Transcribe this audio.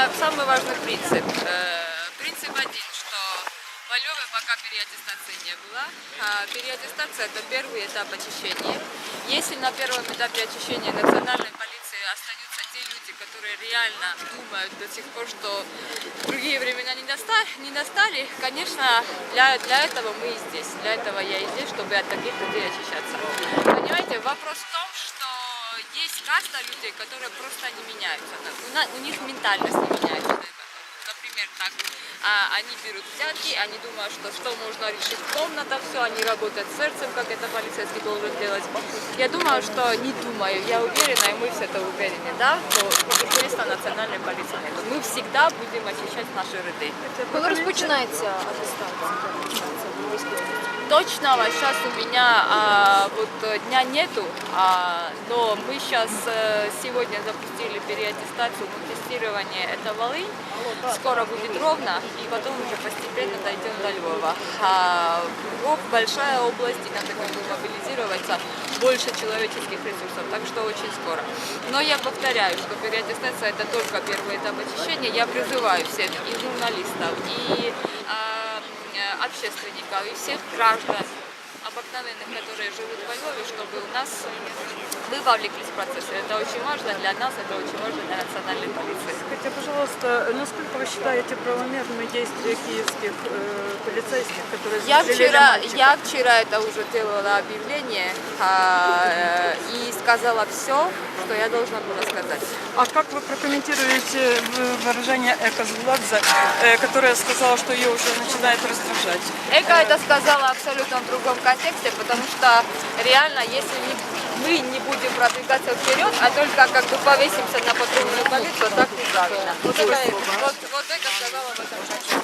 самое, самый важный принцип. Э, Принцип один, что Львове пока переаттестации не было. А переаттестация – это первый этап очищения. Если на первом этапе очищения национальной полиции остаются те люди, которые реально думают до сих пор, что другие времена не достали, не достали конечно, для, для этого мы и здесь. Для этого я и здесь, чтобы от таких людей очищаться. Каста людей, которые просто не меняются. У, них ментальность не меняется. Например, так, а, они берут взятки, они думают, что что можно решить комната, все, они работают с сердцем, как это полицейский должен делать. Я думаю, что не думаю, я уверена, и мы все это уверены, да, что футболиста национальной полиции нет. Мы всегда будем очищать наши ряды. Коли розпочинається атестація? Точного сейчас у меня а, вот э, дня нету, а, но мы сейчас сегодня запустили переаттестацию, тестирование это Волынь, скоро будет ровно, и потом уже постепенно дойдем до Львова. А, Львов большая область, и надо как бы мобилизироваться, больше человеческих ресурсов, так что очень скоро. Но я повторяю, что переаттестация это только первый этап очищения. Я призываю всех и журналистов, и э, общественников, и всех граждан обыкновенных, которые живут во Львове, чтобы у нас мы вовлеклись в процесс. Это очень важно для нас, это очень важно для национальной полиции. Скажите, пожалуйста, насколько вы считаете правомерными действия киевских э, полицейских, которые Я вчера, мальчика? я вчера это уже делала объявление а, э, и сказала все, что я должна была сказать. А как вы прокомментируете в- выражение Эко Зуладзе, э, которая сказала, что ее уже начинает раздражать? Эка это сказала абсолютно в другом контексте, потому что реально, если не- мы не будем продвигаться вперед, а только как бы повесимся на патрульную полицию, так неправильно. Вот, это, вот, вот Эка сказала в этом контексте.